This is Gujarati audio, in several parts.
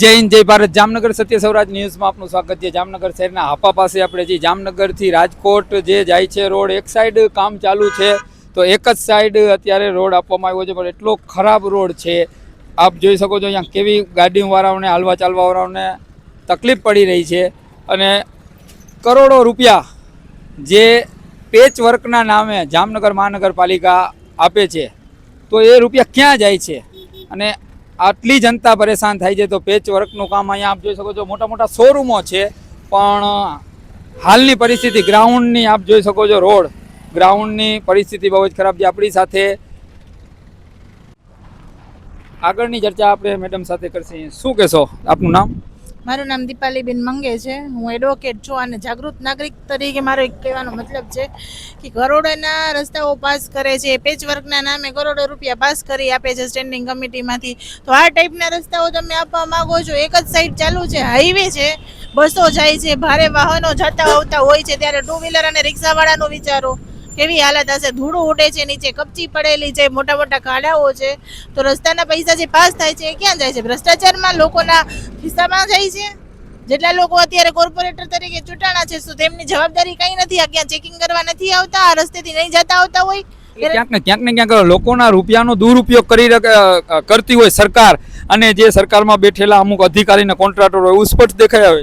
જય હિન્દ, જય ભારત. જામનગર સત્ય સૌરાજ ન્યૂઝમાં આપનું સ્વાગત છે. જામનગર શહેરના હાપા પાસે આપણે જે જામનગરથી રાજકોટ જે જાય છે રોડ, એક સાઈડ કામ ચાલુ છે. તો એક જ સાઈડ અત્યારે રોડ આપવામાં આવ્યો છે, પણ એટલો ખરાબ રોડ છે. આપ જોઈ શકો છો અહીંયા કેવી ગાડીવાળાઓને હાલવા ચાલવાવાળાઓને તકલીફ પડી રહી છે. અને કરોડો રૂપિયા જે પેચ વર્કના નામે જામનગર મહાનગરપાલિકા આપે છે, તો એ રૂપિયા ક્યાં જાય છે? અને આટલી જનતા પરેશાન થાય છે, તો પેચ વર્કનું કામ અહીંયા આપ જોઈ શકો છો. મોટા મોટા શોરૂમો છે, પણ હાલની પરિસ્થિતિ ગ્રાઉન્ડની આપ જોઈ શકો છો, રોડ. ગ્રાઉન્ડની પરિસ્થિતિ બહુ જ ખરાબ છે. આપણી સાથે આગળની ચર્ચા આપણે મેડમ સાથે કરશે. શું કહેશો? આપનું નામ? મારું નામ દીપાલીબેન મંગે છે. હું એડવોકેટ છું અને જાગૃત નાગરિક તરીકે મારો એક કહેવાનો મતલબ છે કે કરોડોના રસ્તાઓ પાસ કરે છે. પેચવર્કના નામે કરોડો રૂપિયા પાસ કરી આપે છે સ્ટેન્ડિંગ કમિટીમાંથી તો આ ટાઈપના રસ્તાઓ તમે આપવા માંગો છો. એક જ સાઈડ ચાલુ છે હાઈવે છે, બસો જાય છે, ભારે વાહનો જતા આવતા હોય છે. ત્યારે ટુ વ્હીલર અને રિક્ષાવાળાનું વિચારો. કેવી હાલત હશે? ધૂળું ઉડે છે, નીચે કપચી પડેલી છે, મોટા મોટા ખાડાઓ છે. તો રસ્તાના પૈસા જે પાસ થાય છે એ ક્યાં જાય છે? ભ્રષ્ટાચારમાં લોકોના ખિસ્સામાં જાય છે? જેટલા લોકો અત્યારે કોર્પોરેટર તરીકે ચૂંટાણા છે, શું તેમની જવાબદારી કઈ નથી? આ ક્યાં ચેકિંગ કરવા નથી આવતા? આ રસ્તેથી નહીં જતા આવતા હોય? ક્યાંક ને ક્યાંક ને ક્યાંક લોકોના રૂપિયાનો દુરુપયોગ કરી કરતી હોય સરકાર. અને જે સરકારમાં બેઠેલા અમુક અધિકારીને કોન્ટ્રાક્ટર હોય એવું દેખાય આવે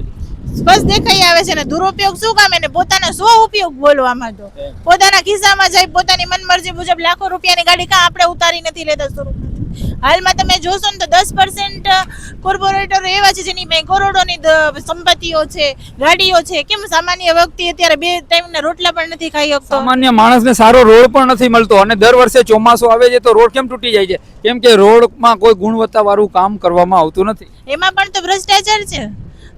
સ્પષ્ટ દેખાઈ આવે છે ને દુરુપયોગ શું કામ? એને પોતાના સ્વ ઉપયોગ બોલવામાં તો. પોતાના ખિસ્સામાં જાય પોતાની મનમરજી મુજબ લાખો રૂપિયાની ગાડી કાં આપણે ઉતારી નથી લેતા સ્વરૂપ હાલમાં તમે જોશો ને તો દસ પર્સન્ટ કોર્પોરેટરો એવા છે જેની મેં કરોડોની સંપત્તિઓ છે ગાડીઓ છે. કેમ સામાન્ય વ્યક્તિ અત્યારે બે ટાઈમના રોટલા પણ નથી ખાઈ શકતો? સામાન્ય માણસને સારો રોડ પણ નથી મળતો અને દર વર્ષે ચોમાસું આવે છે તો રોડ કેમ તૂટી જાય છે? કેમ કે રોડમાં કોઈ ગુણવત્તાવાળું કામ કરવામાં આવતું નથી. એમાં પણ તો ભ્રષ્ટાચાર છે.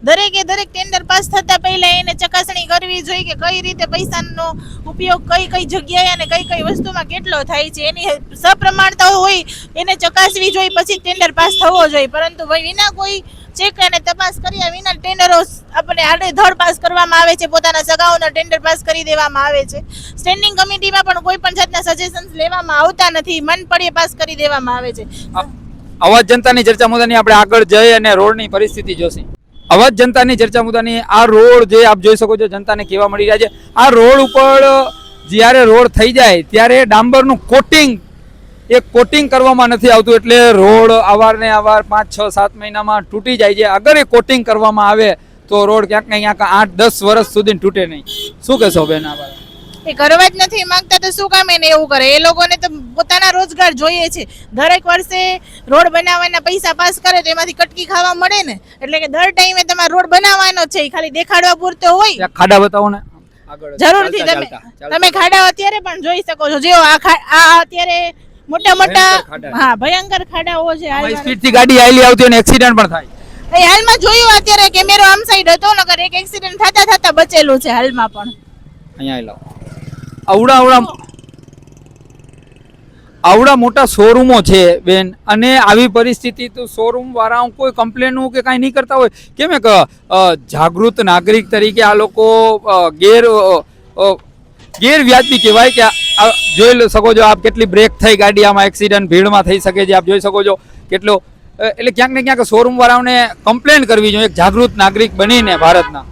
દરેકે દરેક ટેન્ડર પાસ થતા પહેલા એને ચકાસણી કરવી જોઈએ કે કઈ રીતે પૈસાનો ઉપયોગ કઈ કઈ જગ્યાએ અને કઈ કઈ વસ્તુમાં કેટલો થાય છે. એની સપ્રમાણતા હોય એને ચકાસવી જોઈએ, પછી ટેન્ડર પાસ થવો જોઈએ. પરંતુ ભાઈ, વિના કોઈ ચેક અને તપાસ કર્યા વિના ટેન્ડરો આપણે આડેધડ પાસ કરવામાં આવે છે, પોતાના સગાઓનો ટેન્ડર પાસ કરી દેવામાં આવે છે. સ્ટેન્ડિંગ કમિટીમાં પણ કોઈ પણ જાતના સજેશન્સ લેવામાં આવતા નથી. મન પડે પાસ કરી દેવામાં આવે છે. અવાજ જનતાની ચર્ચા મુદ્દાની આપણે આગળ જઈ અને રોડની પરિસ્થિતિ જોશી. અવાજ જનતાની ચર્ચા મુદ્દાની આ રોડ જે આપ જોઈ શકો છો, જનતાને કેવા મળી રહ્યા છે. આ રોડ ઉપર જ્યારે રોડ થઈ જાય, ત્યારે ડાંબરનું કોટિંગ, એ કોટિંગ કરવામાં નથી આવતું એટલે રોડ અવારને અવાર પાંચ, છ, સાત મહિનામાં તૂટી જાય છે. અગર એ કોટિંગ કરવામાં આવે, તો રોડ ક્યાંક ને ક્યાંક આઠ, દસ વર્ષ સુધી તૂટે નહીં. શું કહેશો બેન આ એ કરવા જ નથી માંગતા તો શું કામ એને એવું કરે? એ લોકોને તો પોતાના રોજગાર જોઈએ છે. દરેક વર્ષે રોડ બનાવવાના પૈસા પાસ કરે તો એમાંથી કટકી ખાવા મળે ને? એટલે કે દર ટાઈમે તમારે રોડ બનાવવાનો છે. ખાલી દેખાડવા પૂરતો હોય. ખાડા બતાવો ને. જરૂરથી તમે. તમે ખાડા અત્યારે પણ જોઈ શકો છો. જેવો આ અત્યારે મોટા મોટા હા ભયંકર ખાડાઓ છે હાલમાં. સ્પીડથી ગાડી આવેલી આવતી અને એક્સિડન્ટ પણ થાય. એ હાલમાં જોયું અત્યારે કેમેરો આમ સાઈડ હતો નકર એક એક્સિડન્ટ થતા થતા બચેલું છે હાલમાં પણ. અહીંયા લાવો અવડા આવડા આવડા મોટા શોરૂમો છે, બેન. અને આવી પરિસ્થિતિ તો શોરૂમ વાળા કોઈ કમ્પ્લેન કે કાંઈ નહીં કરતા હોય. કેમ એક જાગૃત નાગરિક તરીકે આ લોકો ગેર ગેરવ્યાજબી કહેવાય કે જોઈ શકો છો, આપ કેટલી બ્રેક થઈ ગાડી, આમાં એક્સિડન્ટ ભીડમાં થઈ શકે છે, આપ જોઈ શકો છો કેટલો એટલે ક્યાંક ને ક્યાંક શોરૂમ વાળાઓને કમ્પ્લેન કરવી જોઈએ, એક જાગૃત નાગરિક બનીને ભારતના.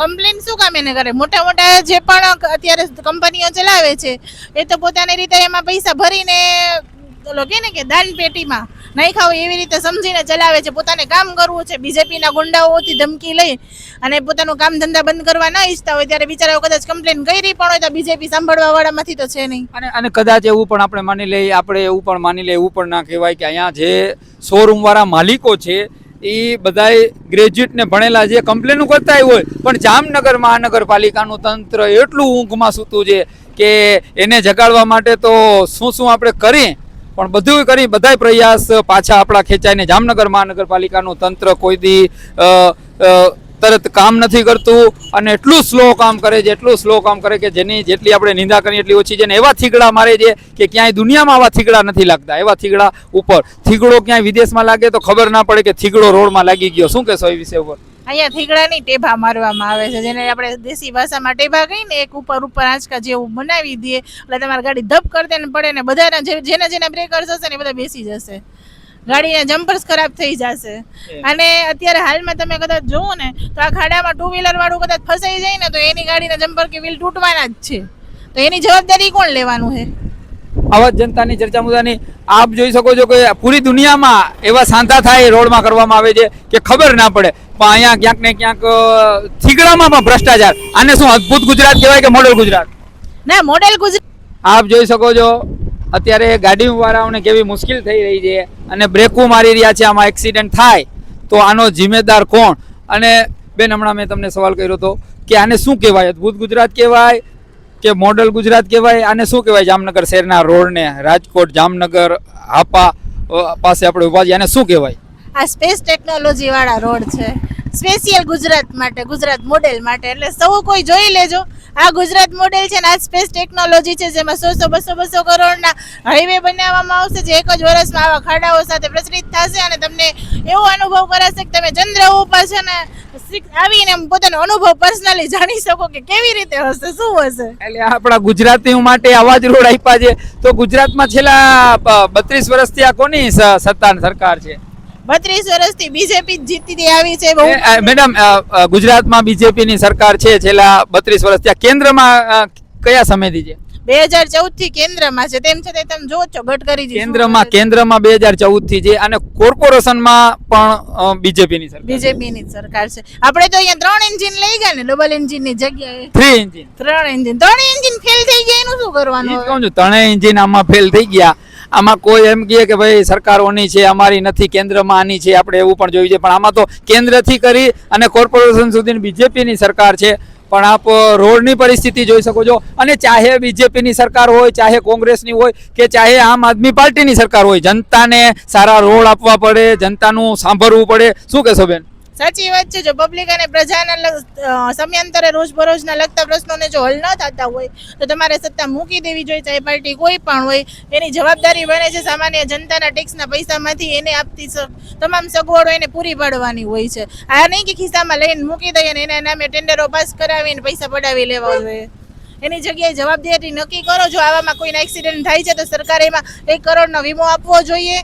કમ્પ્લેન શું કામ એને કરે? મોટા મોટા જે પણ અત્યારે કંપનીઓ ચલાવે છે, એ તો પોતાની રીતે એમાં પૈસા ભરીને, ઓલો કે ને કે દાન પેટીમાં નહીં ખાવ એવી રીતે સમજીને ચલાવે છે. પોતાને કામ કરવું છે, બીજેપીના ગુંડાઓથી ધમકી લઈ અને પોતાનું કામ ધંધા બંધ કરવા ના ઈચ્છતા હોય ત્યારે બિચારાઓ કદાચ કમ્પ્લેન કરી પણ હોય તો બીજેપી સાંભળવા વાળામાંથી તો છે નહીં. અને અને કદાચ એવું પણ આપણે માની લઈએ, આપણે એવું પણ માની લઈએ, એવું પણ ના કહેવાય કે અહીંયા જે શોરૂમવાળા માલિકો છે એ બધાય ગ્રેજ્યુએટને ભણેલા જે કમ્પ્લેનો કરતા હોય. પણ જામનગર મહાનગરપાલિકાનું તંત્ર એટલું ઊંઘમાં સૂતું છે કે એને જગાડવા માટે તો શું શું આપણે કરીએ? પણ બધું કરી, બધાય પ્રયાસ પાછા આપણા ખેંચાઈને જામનગર મહાનગરપાલિકાનું તંત્ર કોઈ દી તરત કામ નથી કરતું અને એટલું સ્લો કામ કરે છે, એટલું સ્લો કામ કરે કે જેની જેટલી આપણે નિંદા કરીએ એટલી ઓછી છે. ને એવા થીગડા મારે છે કે ક્યાંય દુનિયામાં આવા થીગડા નથી લાગતા. એવા થીગડા ઉપર થીગડો ક્યાંય વિદેશમાં લાગે તો ખબર ના પડે કે થીગડો રોડમાં લાગી ગયો. શું કહેશો એ વિષય ઉપર? અહીંયા થીગડાની ટેભા મારવામાં આવે છે, જેને આપણે દેશી ભાષામાં ટેભા કહીને એક ઉપર ઉપર આંચકા જેવું બનાવી દઈએ. એટલે તમારી ગાડી ધપ કરતે ને પડે ને બધાના જેના જેના બ્રેકર્સ હશે ને બધા બેસી જશે. ગાડીના જમ્પર્સ ખરાબ થઈ જશે. અને અત્યારે હાલમાં તમે કદાચ જોવો ને તો આ ખાડામાં ટુ વ્હીલર વાળું કદાચ ફસાઈ જાય ને તો એની ગાડીના જમ્પર કે વ્હીલ તૂટવાના જ છે. તો એની જવાબદારી કોણ લેવાનું છે? અવાજ જનતાની ચર્ચા મુદ્દાની આપ જોઈ શકો છો કે પૂરી દુનિયામાં એવા સાંધા થાય રોડમાં કરવામાં આવે છે કે ખબર ના પડે. પણ અહીંયા ક્યાંક ને ક્યાંક થીગડામાં પણ ભ્રષ્ટાચાર. આને શું અદ્ભુત ગુજરાત કહેવાય કે મોડલ ગુજરાત? ના મોડેલ ગુજરાત આપ જોઈ શકો છો અત્યારે ગાડી વાળાઓને કેવી મુશ્કેલ થઈ રહી છે અને બ્રેકો મારી રહ્યા છે, આમાં એક્સિડન્ટ થાય, તો આનો જિમ્મેદાર કોણ? અને બેન, હમણાં મેં તમને સવાલ કર્યો હતો કે આને શું કહેવાય? અદ્ભુત ગુજરાત કહેવાય કે મોડલ ગુજરાત કહેવાય? આને શું કહેવાય? જામનગર શહેરના રોડને, રાજકોટ, જામનગર, હાપા પાસે આપણે ઊભા છીએ. આને શું કહેવાય? આ સ્પેસ ટેકનોલોજી વાળા રોડ છે. સ્પેશિયલ ગુજરાત માટે, ગુજરાત મોડેલ માટે. એટલે સૌ કોઈ જોઈ લેજો. આ ગુજરાત મોડેલ છે ને આ સ્પેસ ટેકનોલોજી છે, જેમાં સો સો બસો બસો કરોડના હાઈવે બનાવવામાં આવશે, જે એક જ વર્ષમાં આવા ખાડાઓ સાથે પ્રચલિત થશે અને તમને એવો અનુભવ કરાશે કે તમે ચંદ્ર ઉપર છે ને આવીને પોતાનો અનુભવ પર્સનલી જાણી શકો કે કેવી રીતે હશે, શું હશે? એટલે આપણા ગુજરાતીઓ માટે આવા જ રોડ આપ્યા છે. તો ગુજરાતમાં છેલ્લા બત્રીસ વર્ષથી આ કોની સ- સત્તા સરકાર છે? બત્રીસ વર્ષથી બીજેપી જીતીતી આવી છે મેડમ ગુજરાતમાં બીજેપી ની સરકાર છે છેલ્લા બત્રીસ વર્ષથી. આ કેન્દ્રમાં કયા સમયથી છે? બે હજાર ચૌદથી કેન્દ્રમાં છે તેમ છતાં તમે જો છો ગડકરીજી શું કેન્દ્રમાં કેન્દ્રમાં બે હજાર ચૌદથી છે અને કોર્પોરેશનમાં પણ બીજેપી ની સરકાર બીજેપી ની જ સરકાર છે. આપણે તો અહીંયા ત્રણ એન્જિન લઈ ગયા ને ડબલ એન્જિનની જગ્યાએ. થ્રી એન્જિન ત્રણ એન્જિન ત્રણ એન્જિન ફેલ થઈ ગયા એનું શું કરવાનું? કહું છું ત્રણેય એન્જિન આમાં ફેલ થઈ ગયા. આમાં કોઈ એમ કહે કે ભાઈ સરકારોની છે, અમારી નથી, કેન્દ્રમાં આની છે, આપણે એવું પણ જોયું છે. પણ આમાં તો કેન્દ્રથી કરી અને કોર્પોરેશન સુધી બીજેપીની સરકાર છે. પણ આપ રોડની પરિસ્થિતિ જોઈ શકો છો. અને ચાહે બીજેપીની સરકાર હોય, ચાહે કોંગ્રેસની હોય, કે ચાહે આમ આદમી પાર્ટીની સરકાર હોય, જનતાને સારા રોડ આપવા પડે, જનતાનું સાંભળવું પડે. શું કહેશો બેન? સાચી વાત છે, જો પબ્લિક અને પ્રજાના સમયાંતરે રોજબરોજના લગતા પ્રશ્નોને જો હલ ન થતા હોય, તો તમારે સત્તા મૂકી દેવી જોઈએ, ચાહે પાર્ટી કોઈ પણ હોય. એની જવાબદારી બને છે, સામાન્ય જનતાના ટેક્સના પૈસામાંથી એને આપતી તમામ સગવડો એને પૂરી પાડવાની હોય છે. આ નહીં કે ખિસ્સામાં લઈને મૂકી દઈએ અને એના નામે ટેન્ડરો પાસ કરાવીને પૈસા પડાવી લેવા જોઈએ. એની જગ્યાએ જવાબદારી નક્કી કરો, જો આવામાં કોઈના એક્સિડન્ટ થાય છે, તો સરકારે એમાં એક કરોડનો વીમો આપવો જોઈએ.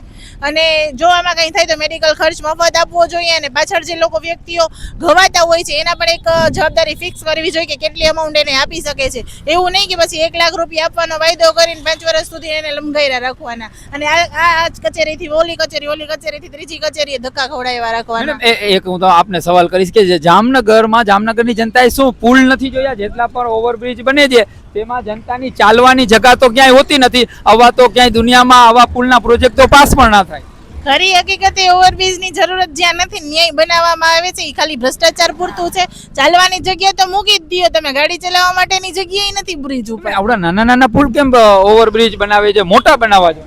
અને જો આમાં કંઈ થાય તો મેડિકલ ખર્ચ મફત આપવો જોઈએ અને પાછળ જે લોકો વ્યક્તિઓ ઘવાતા હોય છે, એના પણ એક જવાબદારી ફિક્સ કરવી જોઈએ કે કેટલી અમાઉન્ટ એને આપી શકે છે. એવું નહીં કે પછી એક લાખ રૂપિયા આપવાનો વાયદો કરીને પાંચ વર્ષ સુધી એને લંબાઈરા રાખવાના. અને આ કચેરીથી, ઓલી કચેરી, ઓલી કચેરીથી ત્રીજી કચેરીએ ધક્કા ખવડાવ્યા રાખવાના. એક હું તો આપને સવાલ કરીશ કે જામનગરમાં, જામનગરની જનતાએ શું પુલ નથી જોયા? જેટલા પર ઓવરબ્રિજ બને છે. તેમાં જનતાની ચાલવાની જગા તો ક્યાંય હોતી નથી. આવા તો ક્યાંય દુનિયામાં આવા પુલના પ્રોજેક્ટ તો પાસ પણ ના થાય. ખરી હકીકતે ઓવરબ્રિજની જરૂરત જ્યાં નથી ન્યાય બનાવવામાં આવે છે એ ખાલી ભ્રષ્ટાચાર પૂરતું છે. ચાલવાની જગ્યા તો મૂકી જ દો તમે. ગાડી ચલાવવા માટેની જગ્યાએ નથી બ્રિજ ઉપર. આવડા નાના નાના પુલ કેમ ઓવરબ્રિજ બનાવે છે મોટા બનાવવા છે?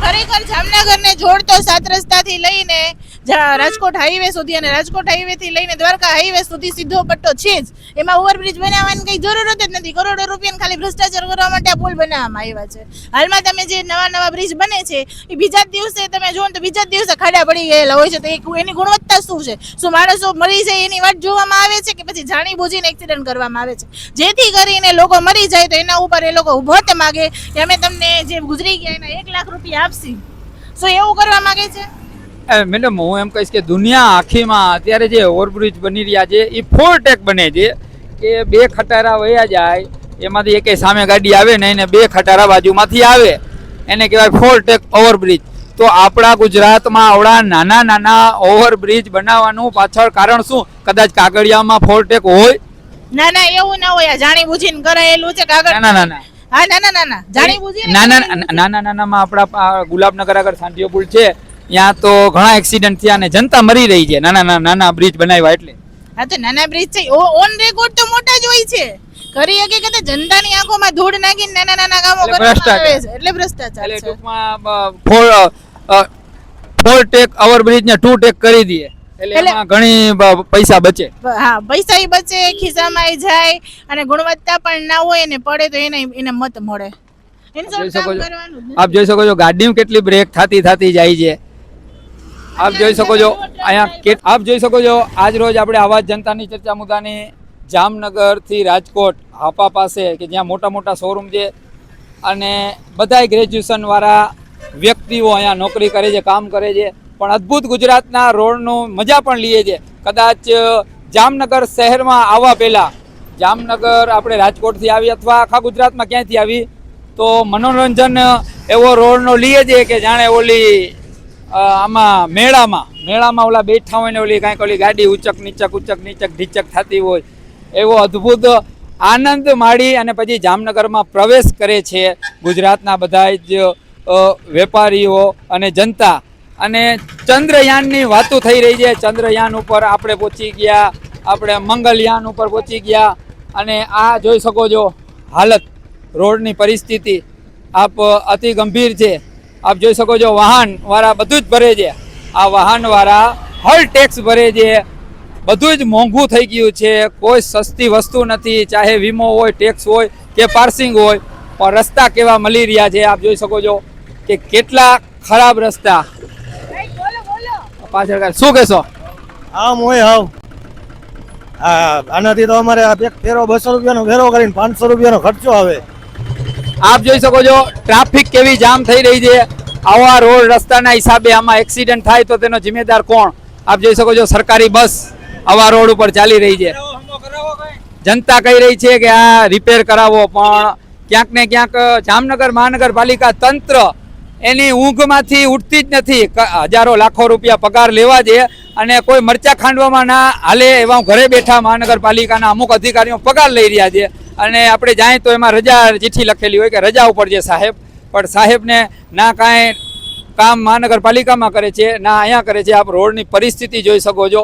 ખરેખર જામનગરને જોડતો સાત રસ્તાથી લઈને જા- રાજકોટ હાઈવે સુધી અને રાજકોટ હાઈવે થી લઈને દ્વારકા હાઈવે સુધી સીધો પટ્ટો છે જ. એમાં ઓવરબ્રિજ બનાવવાની કઈ જરૂરત જ નથી. કરોડો રૂપિયાને ખાલી ભ્રષ્ટાચાર કરવા માટે આ પુલ બનાવવામાં આવ્યા છે. હાલમાં તમે જે નવા નવા બ્રિજ બને છે, એ બીજા દિવસે તમે જુઓ તો બીજા જ દિવસે ખાડા પડી ગયેલા હોય છે. તો એની ગુણવત્તા શું છે? શું માણસો મરી જાય એની વાત જોવામાં આવે છે કે પછી જાણી બુજીને એક્સિડન્ટ કરવામાં આવે છે? જેથી કરીને લોકો મરી જાય તો એના ઉપર એ લોકો ઉભોત માગે. કે અમે તમને જે ગુજરી ગયા એના એક લાખ રૂપિયા આપશી. શું એવું કરવા માગે છે? મેડમ હું એમ કહીશ કે દુનિયા આખીમાં અત્યારે જે ઓવરબ્રિજ બની રહ્યા છે એ ફોર ટેક બને છે કે બે ખટારા વયા જાય એમાંથી એકે સામે ગાડી આવે ને એને બે ખટારા બાજુમાંથી આવે એને કહેવાય ફોર ટેક ઓવરબ્રિજ તો આપણા ગુજરાતમાં આવડા નાના નાના ઓવરબ્રિજ બનાવવાનું પાછળ કારણ શું કદાચ કાગળિયામાં ફોર ટેક હોય ના ના એવું ના હોય જાણી બુજીને કરાયેલું છે કાગળ ના ના હા ના ના ના ના જાણી બુજી નાના. નાના નાનામાં આપણા ગુલાબનગર આગળ સાંઢિયો પુલ છે ત્યાં તો ઘણા એક્સિડન્ટ થયા અને જનતા મરી રહી છે. નાના નાના નાના બ્રિજ બનાવ્યા એટલે. હા તો નાના બ્રિજ છે ઓન રેકોર્ડ તો મોટા જ હોય છે. ખરી હકીકતે જનતાની આંખોમાં ધૂળ નાખીને નાના નાના કામો ભ્રષ્ટાચાર. એટલે ભ્રષ્ટાચાર એટલે ટૂંકમાં ફોર ફોર ટેક ઓવરબ્રિજ ને ટુ ટેક કરી દઈએ. એટલે ઘણી પૈસા બચે. હા પૈસા ય બચે ખિસ્સામાં જાય અને ગુણવત્તા પણ ના હોય ને પડે તો એને એને મત મળે. આપ જોઈ શકો છો. ગાડીમાં કેટલી બ્રેક થતી થતી જાય છે. આપ જોઈ શકો છો, અહીંયા આપ જોઈ શકો છો, આજ રોજ આપણે આવા જનતાની ચર્ચા મુદ્દાની જામનગરથી રાજકોટ, હાપા પાસે, કે જ્યાં મોટા મોટા શોરૂમ છે, અને બધાય ગ્રેજ્યુએશનવાળા વ્યક્તિઓ અહીંયા નોકરી કરે છે, કામ કરે છે, પણ અદ્ભુત ગુજરાતના રોડનું મજા પણ લઈએ છે. કદાચ જામનગર શહેરમાં આવવા પહેલાં, જામનગર આપણે રાજકોટથી આવી અથવા આખા ગુજરાતમાં ક્યાંયથી આવી, તો મનોરંજન એવો રોડનો લઈએ છે કે જાણે ઓલી આમાં મેળામાં મેળામાં ઓલા બેઠા હોય ને ઓલી કાંઈક ઓલી ગાડી ઉચક, નીચક ઉચક, નીચક, ઢીચક થતી હોય, એવો અદ્ભુત આનંદ માણી અને પછી જામનગરમાં પ્રવેશ કરે છે ગુજરાતના બધા જ વેપારીઓ અને જનતા. અને ચંદ્રયાનની વાતો થઈ રહી છે. ચંદ્રયાન ઉપર આપણે પહોંચી ગયા, આપણે મંગલયાન ઉપર પહોંચી ગયા અને આ જોઈ શકો છો હાલત, રોડની પરિસ્થિતિ આપ અતિ ગંભીર છે. આપ જોઈ શકો છો, વાહન વાળા બધું જ ભરે છે. આ વાહન વાળા હર ટેક્સ ભરે છે. બધું જ મોંઘું થઈ ગયું છે. કોઈ સસ્તી વસ્તુ નથી, ચાહે વીમો હોય ટેક્સ હોય કે પાર્સિંગ હોય, પણ રસ્તા કેવા મળી રહ્યા છે આપ જોઈ શકો છો કે કેટલા ખરાબ રસ્તા. પાછળ શું કહેશો? આમ હોય હાવ. આનાથી તો અમારે એક ફેરો બસો રૂપિયાનો ફેરો કરીને પાંચસો રૂપિયાનો ખર્ચો આવે. આપ જોઈ શકો છો ટ્રાફિક કેવી જામ થઈ રહી છે. આવા રોડ રસ્તાના હિસાબે આમાં એક્સિડન્ટ થાય તો તેનો જિમ્મેદાર કોણ? આપ જોઈ શકો છો સરકારી બસ આવા રોડ ઉપર ચાલી રહી છે. જનતા કહી રહી છે કે આ રિપેર કરાવો પણ ક્યાંક ને ક્યાંક જામનગર મહાનગરપાલિકા તંત્ર એની ઊંઘમાંથી ઉઠતી જ નથી. હજારો લાખો રૂપિયા પગાર લેવા છે અને કોઈ મરચા ખાંડવામાં ના હાલે એવા ઘરે બેઠા મહાનગરપાલિકાના અમુક અધિકારીઓ પગાર લઈ રહ્યા છે. અને આપણે જાય તો એમાં રજા ચિઠ્ઠી લખેલી હોય કે રજા ઉપર છે સાહેબ, પણ સાહેબને ના કાંઈ કામ મહાનગરપાલિકામાં કરે છે, ના અહીંયા કરે છે, આપ રોડની પરિસ્થિતિ જોઈ શકો છો.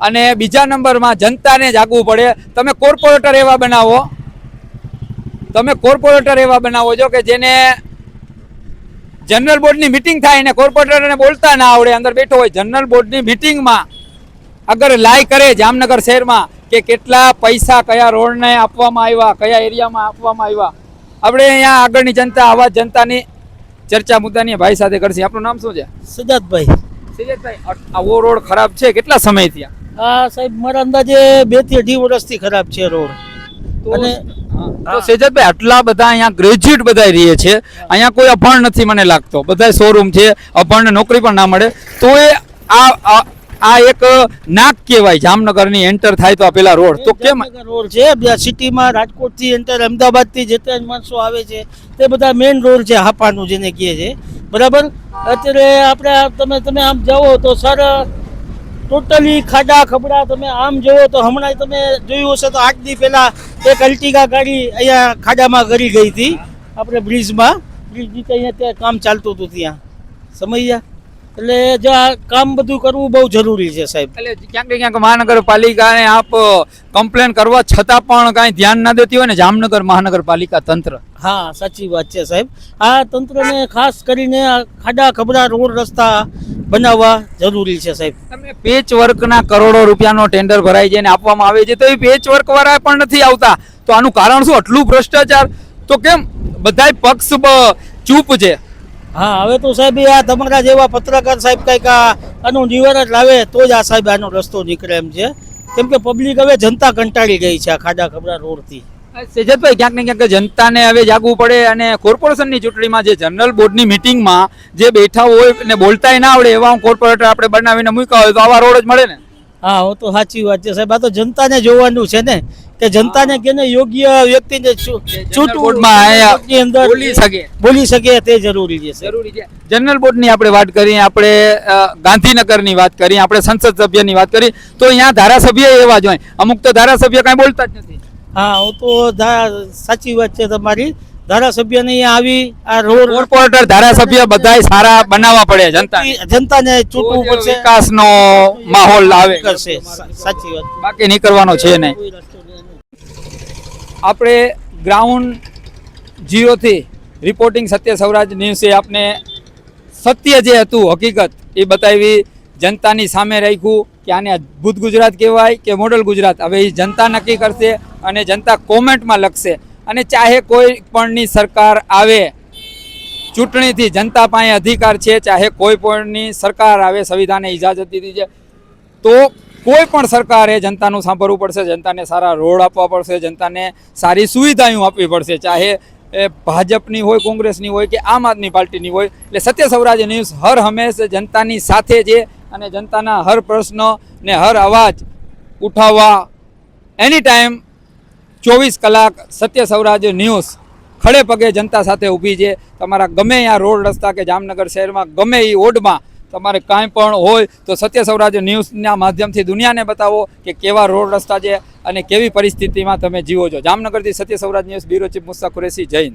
અને બીજા નંબરમાં જનતાને જાગવું પડે. તમે કોર્પોરેટર એવા બનાવો. તમે કોર્પોરેટર એવા બનાવો છો કે જેને જનરલ બોર્ડની મિટિંગ થાય ને કોર્પોરેટરને બોલતા ના આવડે, અંદર બેઠો હોય, જનરલ બોર્ડની મિટિંગમાં અગર લાય કરે જામનગર શહેરમાં કે કેટલા પૈસા કયા રોડને આપવામાં આવ્યા કયા એરિયામાં આપવામાં આવ્યા. આપણે અહીંયા આગળની જનતા આવા જનતાની ચર્ચા મુદ્દાની ભાઈ સાથે કરશે. આપણું નામ શું છે? સિદ્ધાર્થભાઈ સિદ્ધાર્થભાઈ આવો રોડ ખરાબ છે? કેટલા સમય ત્યાં આ સાહેબ મારા અંદાજે બેથી અઢી વર્ષથી ખરાબ છે રોડ. અને તો સેજતભાઈ આટલા બધા અહીંયા ગ્રેજ્યુએટ બધા રહીએ છે. અહીંયા કોઈ અભણ નથી મને લાગતો. બધા શોરૂમ છે. અભણને નોકરી પણ ના મળે. તો એ આ આ- એક નાક કહેવાય જામનગરની એન્ટર થાય તો આ પેલા રોડ. તો કેમ? રોડ છે બે સિટીમાં રાજકોટથી એન્ટર અમદાવાદથી જેટલા માણસો આવે છે તે બધા મેઇન રોડ છે હાપાનું જેને કહે છે. બરાબર? અત્યારે આપણે તમે તમે આમ જાઓ તો સર ટોટલી ખાડા ખબડા તમે આમ જોવો તો હમણાં તમે જોયું હશે તો આઠ દી પહેલા એક અલ્ટિગા ગાડી અહીંયા ખાડામાં ગરી ગઈ હતી આપણે બ્રિજમાં બ્રિજ નીચે અહીંયા ત્યાં કામ ચાલતું હતું ત્યાં. સમજ્યા એટલે જો આ કામ બધું કરવું બહુ જરૂરી છે સાહેબ. એટલે ક્યાંક ક્યાંક મહાનગરપાલિકાને આપ કમ્પ્લેન કરવા છતાં પણ કાંઈ ધ્યાન ના દેતી હોય ને જામનગર મહાનગરપાલિકા તંત્ર. હા સાચી વાત છે સાહેબ. આ તંત્રને ખાસ કરીને આ ખાડા ખબરા રોડ રસ્તા બનાવવા જરૂરી છે સાહેબ. તમે પેચ વર્કના કરોડો રૂપિયાનો ટેન્ડર ભરાય છે અને આપવામાં આવે છે તો એ પેચ વર્ક વાળા પણ નથી આવતા. તો આનું કારણ શું? આટલું ભ્રષ્ટાચાર? તો કેમ બધાય પક્ષ ચૂપ છે? હા, હવે તો સાહેબ આ તમારા જેવા પત્રકાર સાહેબ કંઈક આનું નિવારણ લાવે, તો જ આ સાહેબ આનો રસ્તો નીકળે એમ છે. કેમ કે પબ્લિક હવે જનતા કંટાળી ગઈ છે આ ખાડા ખબરા રોડથી. સેજતભાઈ ક્યાંક ને ક્યાંક જનતાને હવે જાગવું પડે અને કોર્પોરેશનની ચૂંટણીમાં જે જનરલ બોર્ડની મિટિંગમાં જે બેઠા હોય ને બોલતાય ના આવડે એવા કોર્પોરેટર આપણે બનાવીને મૂક્યા હોય તો આવા રોડ જ મળે ને? હા હું તો સાચી વાત છે સાહેબ. આ તો જનતાને જોવાનું છે ને કે જનતાને કેને યોગ્ય વ્યક્તિને ની અંદર બોલી શકે. બોલી શકે તે જરૂરી છે જરૂરી છે. જનરલ બોર્ડની આપણે વાત કરી આપણે ગાંધીનગરની વાત કરી આપણે સંસદ સભ્યની વાત કરી તો અહીંયા ધારાસભ્ય એવા જ હોય. અમુક તો ધારાસભ્ય કાંઈ બોલતા જ નથી. હા હું તો સાચી વાત છે તમારી. ધારાસભ્યને નહીં આવી આ રોડ કોર્પોરેટર ધારાસભ્ય બધાય સારા બનાવવા પડે જનતા જનતાને ચૂંટવું પડશે. વિકાસનો માહોલ આવે. કરશે સાચી વાત. બાકી નીકળવાનો છે નહીં. આપણે ગ્રાઉન્ડ જીઓથી રિપોર્ટિંગ સત્ય સૌરાજ ન્યૂઝે આપને સત્ય જે હતું હકીકત એ બતાવી જનતાની સામે રાખ્યું કે આને અદ્ભુત ગુજરાત કહેવાય કે મોડલ ગુજરાત. હવે એ જનતા નક્કી કરશે અને જનતા કોમેન્ટમાં લખશે. અને ચાહે કોઈ પણની સરકાર આવે, ચૂંટણીથી જનતા પાસે અધિકાર છે, ચાહે કોઈ પણની સરકાર આવે, સંવિધાને ઇજાજત દીધી છે, તો કોઈ પણ સરકારે જનતાનું સાંભળવું પડશે, જનતાને સારા રોડ આપવા પડશે, જનતાને સારી સુવિધાઓ આપવી પડશે, ચાહે, એ, ભાજપની હોય, કોંગ્રેસની હોય કે આમ આદમી પાર્ટીની હોય, એટલે સત્ય સૌરાજ ન્યૂઝ હર હંમેશ જનતાની સાથે છે અને જનતાના હર પ્રશ્ન ને હર અવાજ ઉઠાવવા એની ટાઈમ ચોવીસ કલાક સત્ય સ્વરાજ ન્યૂઝ ખડે પગે જનતા સાથે ઊભી છે. તમારા ગમે ત્યાં રોડ રસ્તા કે જામનગર શહેરમાં ગમે એ ઓડમાં તમારે કાંઈ પણ હોય તો સત્ય સ્વરાજ ન્યૂઝના માધ્યમથી દુનિયાને બતાવો કે કેવા રોડ રસ્તા છે અને કેવી પરિસ્થિતિમાં તમે જીવો છો. જામનગરથી Satya Sauraj news bureau chief Musta Qureshi Jain